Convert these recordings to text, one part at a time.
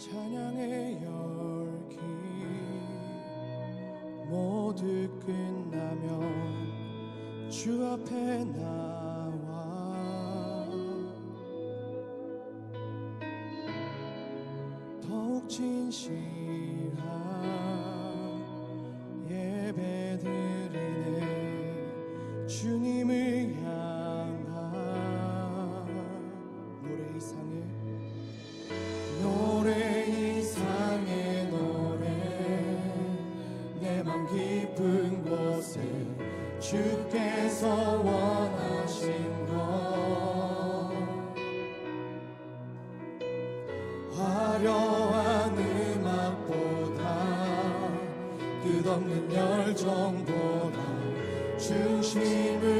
찬양의 열기 모두 끝나면 주 앞에 나와. 더욱 진실한 없는 열정보다 주심을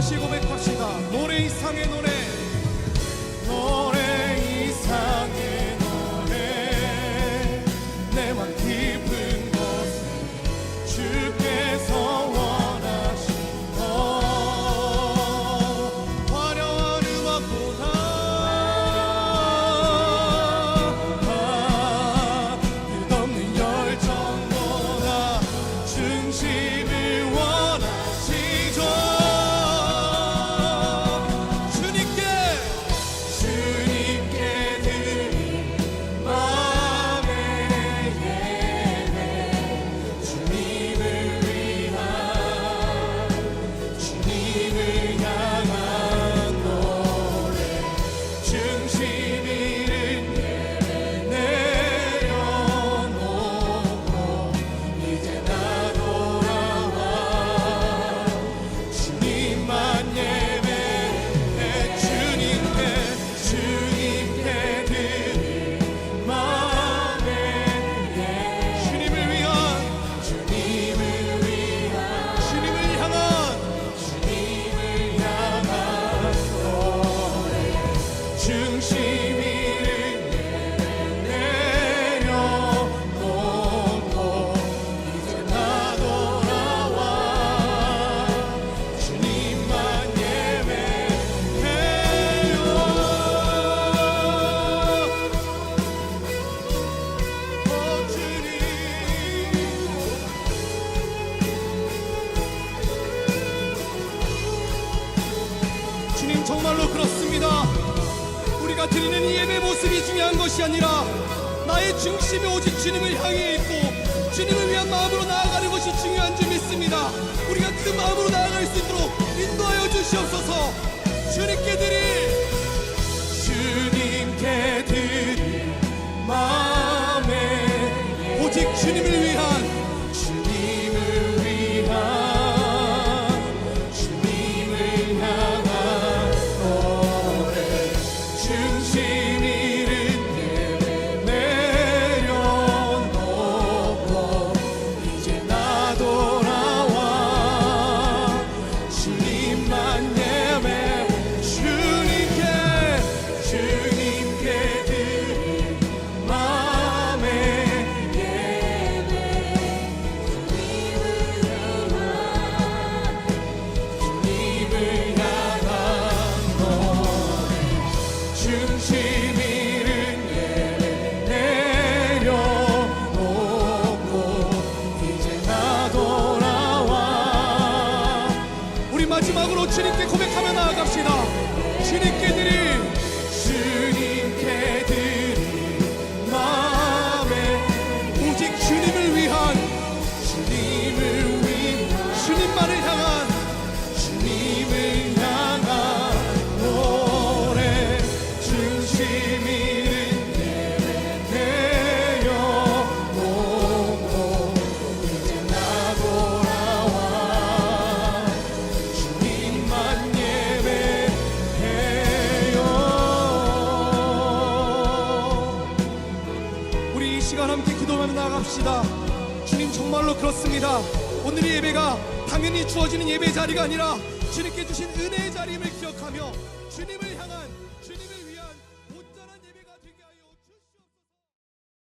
다시 고백합시다. 노래 이상의 노래. 노래 이상의 노래. 내맘 깊은 곳 주. 드리는 이 예배 모습이 중요한 것이 아니라 나의 중심이 오직 주님을 향해 있고 주님을 위한 마음으로 나아가는 것이 중요한 줄 믿습니다. 우리가 그 마음으로 나아갈 수 있도록 인도하여 주시옵소서. 정말로 그렇습니다. 오늘 의 예배가 당연히 주어지는 예배 자리가 아니라 주님께 주신 은혜의 자리임을 기억하며 주님을 향한